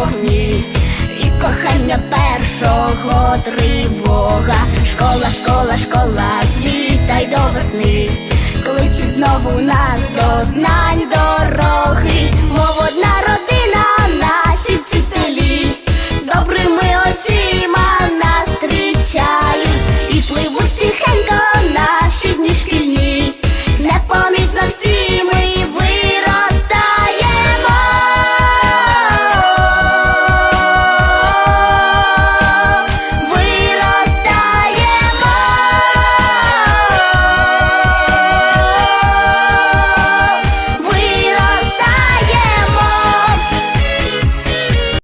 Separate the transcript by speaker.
Speaker 1: Вогні, і кохання першого тривога. Школа, школа, школа, з